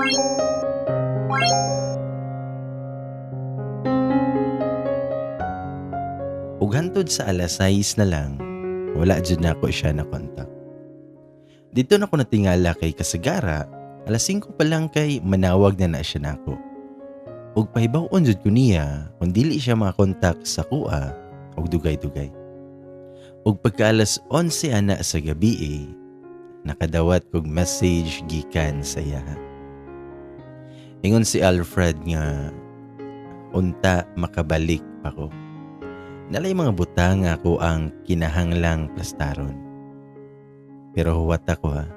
Ug hantod sa alas 6 na lang, wala jud na ako siya na kontak. Dito na ko natingala kay Kasagara, alas 5 pa lang kay manawag na na siya nako. Ug pahibaw-on jud ko niya kung dili siya makakontak sa kuha ug dugay-dugay. Ug pagka alas 11 ana sa gabi eh, nakadawat kog message gikan sa iya. Ingon si Alfred nga unta makabalik pa ko. Nalay mga butang ako ang kinahanglang plastaron. Pero huwat ako ha.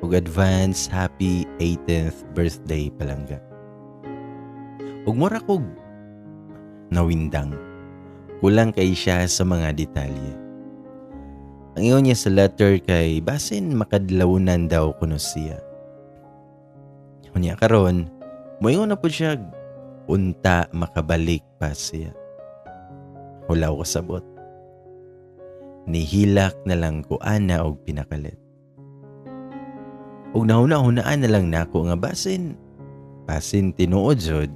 Ug advance happy 18th birthday palangga. Ug mura kog nawindang. Kulang kay siya sa mga detalye. Ang iyon niya sa letter kay basin makadlawunan daw kuno siya. Kunya karon, moingon na po siya unta makabalik pa siya. Hulaw ko sabot. Nihilak na lang ko ana og pinakalit. Ug nahuna-hunaan na lang nako nga basin basin tinuod jud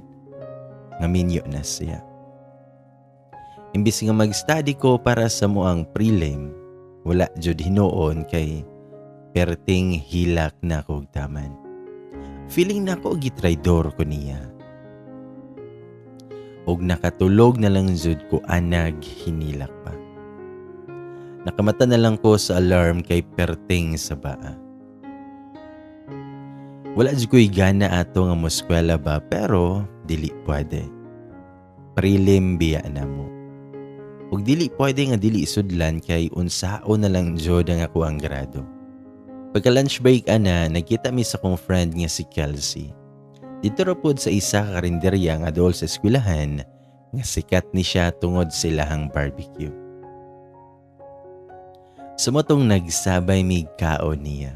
nga minyo na siya. Imbis nga mag-study ko para sa moang prelim, wala jud hinuon kay perting hilak na kog taman. Feeling na ko gitraidor ko niya ug nakatulog na lang jud ko anag hinilak pa. Nakamata na lang ko sa alarm kay perting sa baa. Wala jud ko'y gana ato nga moskwela ba pero dili pwede. Prelim biya na mo. Ug dili pwede nga dili sudlan kay unsao na lang jud ang ako ang grado. Pagka lunch break ana, nagkita mi sa kong friend nga si Kelsey. Dito ra pod sa isa ka karinderya nga dool sa eskwelahan nga sikat ni siya tungod silahang barbecue. Sumotong nagsabay mig kaon niya.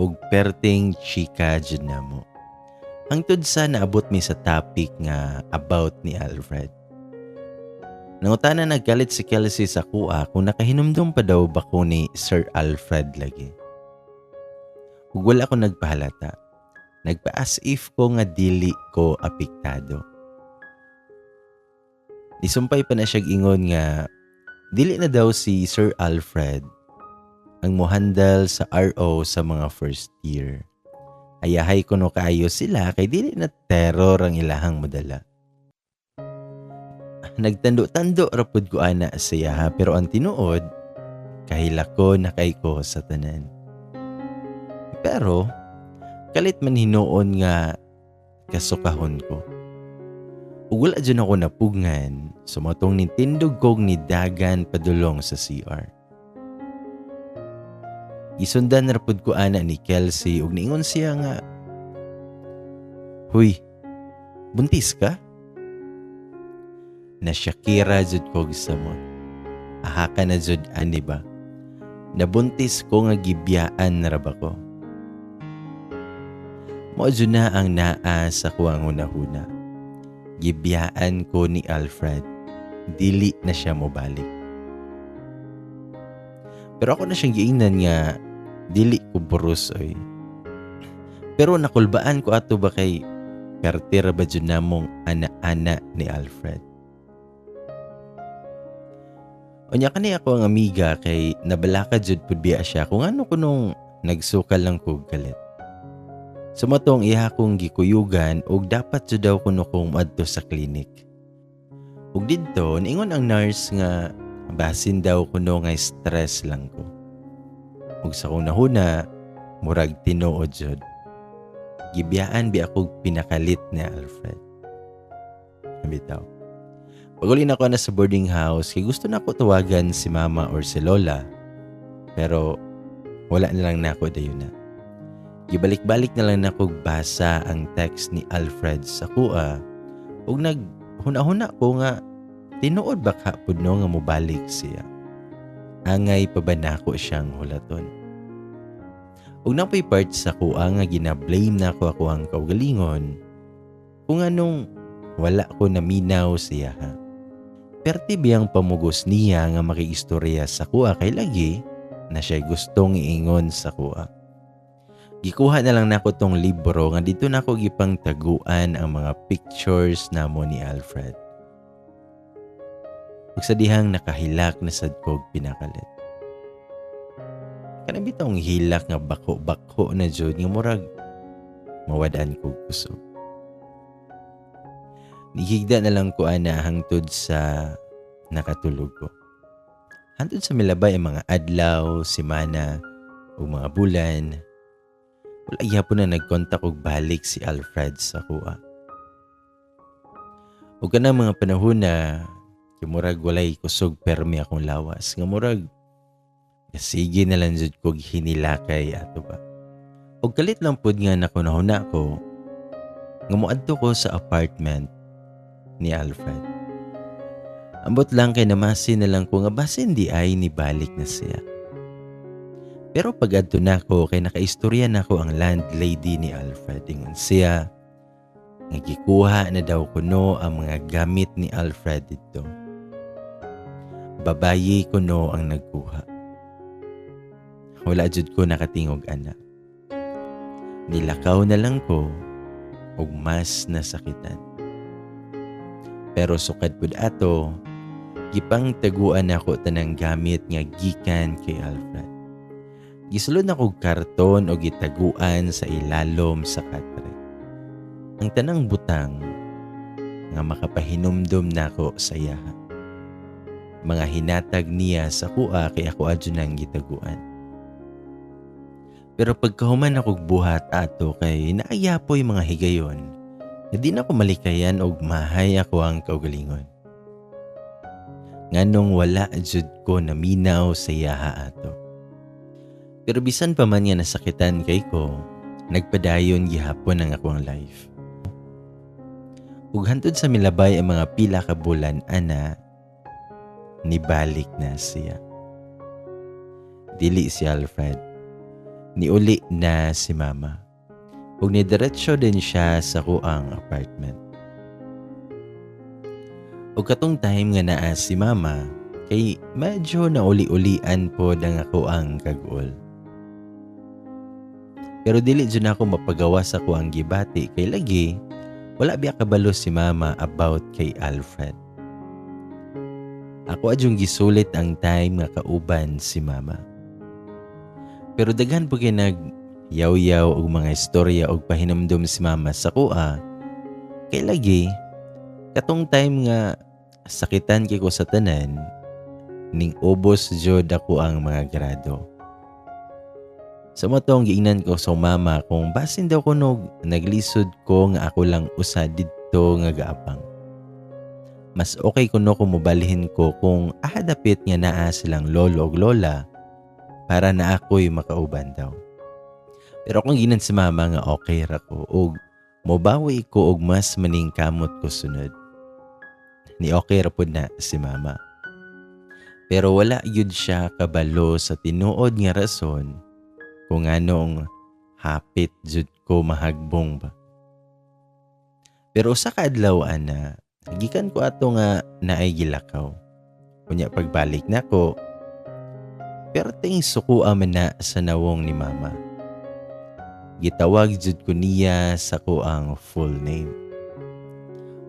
Ug perting chika jud na mo. Hangtod sa naabot mi sa topic nga about ni Alfred. Nangutana naggalit si Kelsey sa kuha kung nakahinumdum pa daw ba ko ni Sir Alfred lagi. Ug wala ko nagpahalata nagpa-as if ko nga dili ko apektado. Isumpay pa na siya ingon nga dili na daw si Sir Alfred ang muhandal sa RO sa mga first year. Ayahay ko no kaayo sila kay dili na terror ang ilahang modala. Nagtando-tando rapod ko ana siya pero ang tinuod kahilako na kay ko sa tanan. Pero Kalit man hinuon nga kasukahon ko. Ug wala dyan ako napugngan, sumatong ni tindog kog ni dagan padulong sa CR. Isundan rapod ko ana ni Kelsey ug niingon siya nga, Huy, buntis ka? Na Shakira jud kog samot. Aha ka na jud ani ba? Nabuntis ko nga gibiyaan na raba ko. Mojo na ang naa sa kuwang hunahuna. Gibiyaan ko ni Alfred. Dili na siya mo balik. Pero ako na siyang giingnan nga dili ko burus oy. Pero nakulbaan ko ato ba kay pertira ba dyan namong ana-ana ni Alfred. Onya kani ako ang amiga kay nabalaka jud pud biya siya kung ano kunong nagsukal lang ko galit. Sumatong iha kong gikuyugan ug dapat jud daw kuno kong adto sa klinik. Ug didto niingon ang nurse nga basin daw kuno nga stress lang ko. Ug sa kong nahuna murag tinuod jud. Gibiyaan bi ako pinakalit ni Alfred. Bitaw. Pagulin ako na sa boarding house, kay gusto na ako tawagan si mama or si lola. Pero wala na lang na ako dayon na. Gibalik-balik na lang nako basa ang text ni Alfred sa kuha ug naghuna-huna ko nga tinuod ba ka pudno nga mobalik siya. Angay pa ba nako siyang hulaton. Ug napoy part sa kuha nga gina-blame nako ako ang kaugalingon kung anong wala ko naminaw siya ha. Perti biyang pamugos niya nga makiistorya sa kuha kay lagi na siya gustong iingon sa kuha. Gikuha na lang nako tong libro nga dito nako gipang taguan ang mga pictures namo ni Alfred. Ug sa nakahilak na sad kog pinakalit. Kana bitong hilak nga bako-bako na jud nga murag mawadaan kog kusog. Nihigda na lang ko ana hangtod sa nakatulog ko. Hantod sa milabay ang mga adlaw, simana, o mga bulan, wala gyapon na nagkontak og balik si Alfred sa kuha. O ka mga panahon na murag walay kusog permi akong lawas. Nga murag, sige na lang jud kog hinilakay ato ba. O kalit lang pud nga nakunahuna ko, nga moadto ko sa apartment ni Alfred. Ambot lang kay namasin na lang ko nga basin di ay ni balik na siya. Pero pag adto na ako kay nakaistorya na ako ang landlady ni Alfred ingon siya nagikuha na daw kuno ang mga gamit ni Alfred dito. Babayi kuno ang nagkuha. Wala jud ko nakatingog ana. Nilakaw na lang ko og mas nasakitan. Pero sukad pud ato, gipang taguan ako tanang gamit nga gikan kay Alfred. Gisulod na kog karton o gitaguan sa ilalom sa katre. Ang tanang butang nga makapahinumdom nako sa yaha. Mga hinatag niya sa kuha kay ako adyo nang gitaguan. Pero pagkahuman ako buhat ato kay naayapoy mga higayon, na di na ko malikayan og mahay ako ang kaugalingon. Nganong wala jud ko naminaw sa yaha ato. Pero bisan pa man nga nasakitan kay ko, nagpadayon gihapon ang akong life. Ug hantod sa milabay ang mga pila ka bulan ana nibalik na siya. Dili si Alfred. Niuli na si mama. Ug nidiretso din siya sa kuang apartment. Ug katong time nga naa si mama, kay medyo nauli-ulian po ang ako ang kagul. Pero dili dyan ako mapagawa sa ko ang gibati kay lagi wala biya kabalo si mama about kay Alfred. Ako adyong gisulit ang time nga kauban si mama. Pero daghan po kay nag yaw-yaw og mga istorya og pahinumdom si mama sa kuha. Kay lagi katong time nga sakitan kay ko sa tanan ning ubos jud ako ang mga grado. Sa matong giingnan ko sa mama kung basin daw kunog naglisod ko nga ako lang usa didto nga gaapang. Mas okay kuno kung mobalihin ko kung ahadapit nga naa silang lolo o lola para na ako'y makauban daw. Pero kung ginan si mama nga okay ra ko og mobawi ko og mas maning kamot ko sunod. Ni okay ra pud na si mama. Pero wala yun siya kabalo sa tinuod nga rason kung anong hapit jud ko mahagbong ba. Pero sa kaadlaw ana, gikan ko ato nga naay gilakaw. Kunya pagbalik na ko, pero ting suko man na sa nawong ni mama. Gitawag jud ko niya sa ko ang full name.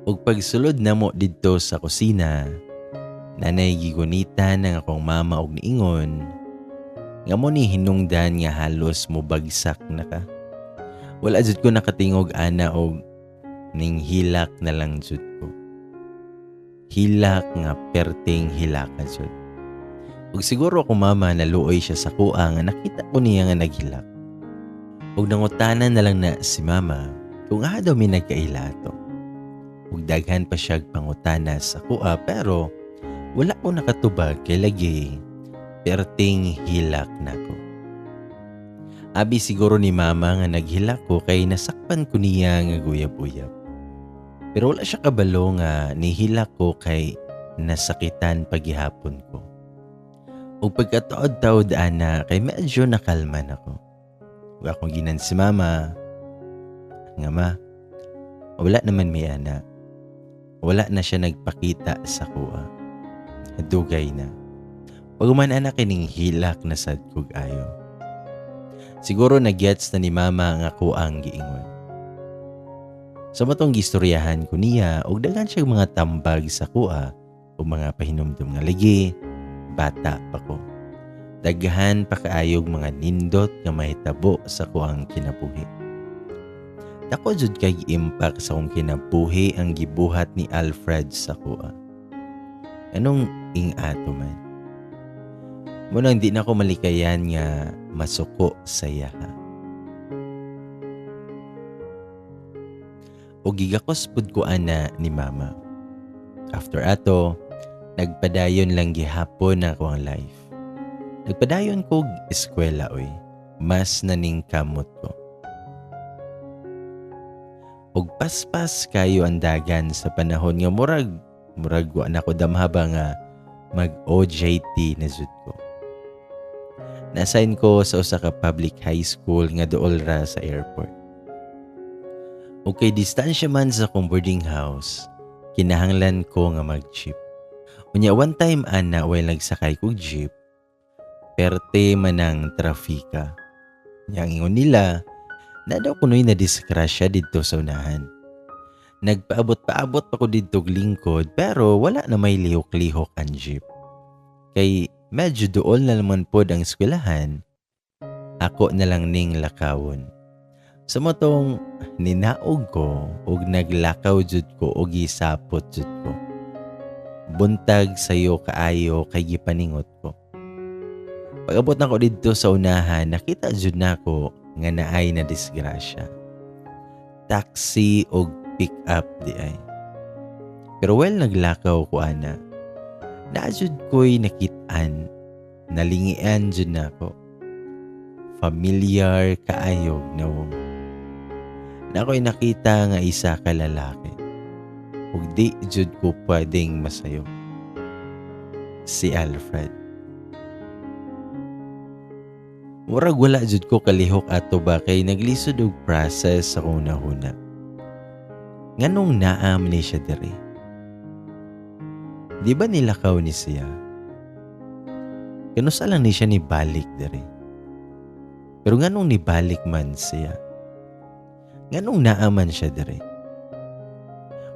Ug pagsulod na mo didto sa kusina, nanay gigunita ng akong mama og niingon, nga mo ni hinungdan nga halos mo bagsak na ka. Wala jud ko nakatingog ana og ning hilak na lang jud ko. Hilak nga perting hilaka jud. Ug siguro ako mama naluoy siya sa kuha nga nakita ko niya nga naghilak. Ug nangutanan na lang na si mama kung nga daw may nagkailato. Ug daghan pa siya pangutana sa kuha pero wala ko nakatubag kay lagi perting hilak nako. Abi siguro ni mama nga naghilak ko kay nasakpan ko niya nga guyab-uyab. Pero wala siya kabalo nga nihilak ko kay nasakitan pagihapon ko. O pagkataod-taod ana kay medyo nakalman ako. Huwag akong ginan si mama. Nga ma, wala naman may ana. Wala na siya nagpakita sa kuha. Dugay na. Pagman anak kining hilak na sad kog ayo. Siguro na-gets na ni mama nga ako ang giingon. Sa matong gistoryahan ko niya, og daghan siya mga tambag sa kuha o mga pahinumdum nga ligi, bata pa ko. Daghan pa kaayog mga nindot nga mahitabo sa kuang kinabuhi. Dako jud kay impact sa kong kinabuhi ang gibuhat ni Alfred sa kuha. Anong ing-ato man? Muna hindi na ako malikayan nga masuko sa yaha. O gigakos pud ko ana ni mama. After ato, nagpadayon lang gihapon na ako ang life. Nagpadayon ko eskwela oy. Mas naning kamot ko. Og paspas kayo ang dagan sa panahon nga murag murag wa na ko damhaba nga mag OJT na jud ko. Na-assign ko sa usa ka public high school nga dool ra sa airport. Okay, distansya man sa akong boarding house, kinahanglan ko nga mag-jeep. Unya, one time ana, while nagsakay ko jeep, perte man ang trafika. Yang ingon nila, na daw kuno'y na-disgrasya dito sa unahan. Nagpaabot-paabot pa ko dito og lingkod pero wala na may lihok-lihok ang jeep. Kay medyo dool na naman pod ang eskwelahan, ako na lang ning lakawon. Sa motong ninaog ko ug naglakaw jud ko og gisapot jud ko. Buntag sayo kaayo kay gipaningot ko. Pag-abot na ko dito sa unahan, nakita jud nako nga naay na disgrasya. Taxi og pick up di ay. Pero well naglakaw ko ana. Naajud ko'y nakitaan, nalingian jud nako. Familiar kaayog na wong. Na ako'y nakita nga isa ka lalaki. Ug di jud ko pwedeng masayo. Si Alfred. Murag wala jud ko kalihok ato ba kay naglisod og process sa una-una. Nganong naam ni siya diri? Di ba nilakaw ni siya? Kanusa lang ni siya ni balik diri. Pero nganong ni balik man siya? Nganong naaman siya diri?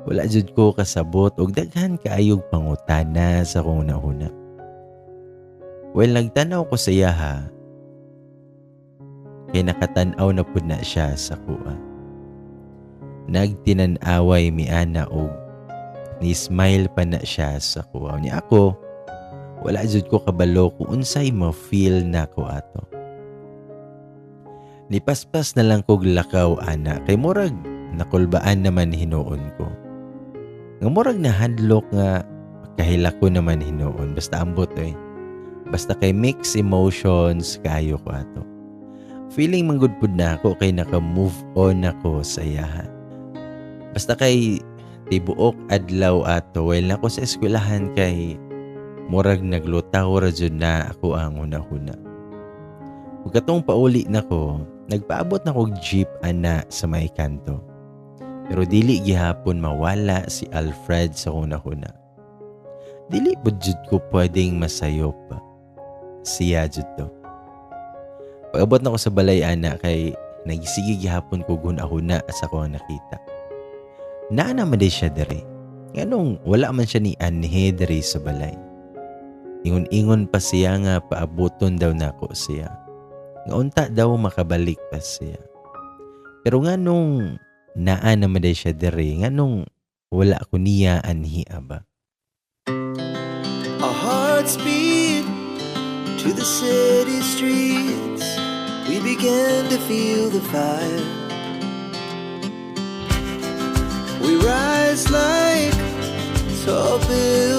Wala jud ko kasabot og daghan kaayog pangutana sa kung una-una. Well, nagtanaw ko sa iya ha, kay nakatan-aw na pud na siya sa kuha. Nagtinan-away mi ana og ni smile pa na siya sa kuha. Ni ako, wala jud ko kabalo kung unsay mo feel na ko ato. Nipaspas na lang kog lakaw ana kay murag nakulbaan naman hinuon ko. Nga murag na hadlok nga kahila ko naman hinuon basta ambot eh. Basta kay mix emotions kayo ko ato. Feeling manggudpud na ako kay naka-move on ako sa yaha. Basta kay tibuok adlaw ato while nako sa eskwelahan kay murag naglutaw ra jud na ako ang una-una. Ug katong pauli nako, nagpaabot na kog jeep ana sa may kanto. Pero dili gihapon mawala si Alfred sa una-una. Dili pud jud ko pwedeng masayop. Siya jud to. Pag-abot na ko sa balay ana kay nagisige gihapon ko gun-ahuna sa ko nakita. Naa naman din siya dere. Nganong wala man siya ni Anhe dere sa balay. Ingon-ingon pa siya nga paaboton daw nako siya. Nga unta daw makabalik pa siya. Pero nganong naa naman din siya dere, nganong wala ko niya anhi ba? Our hearts beat to the city streets. We began to feel the fire. We rise like tall buildings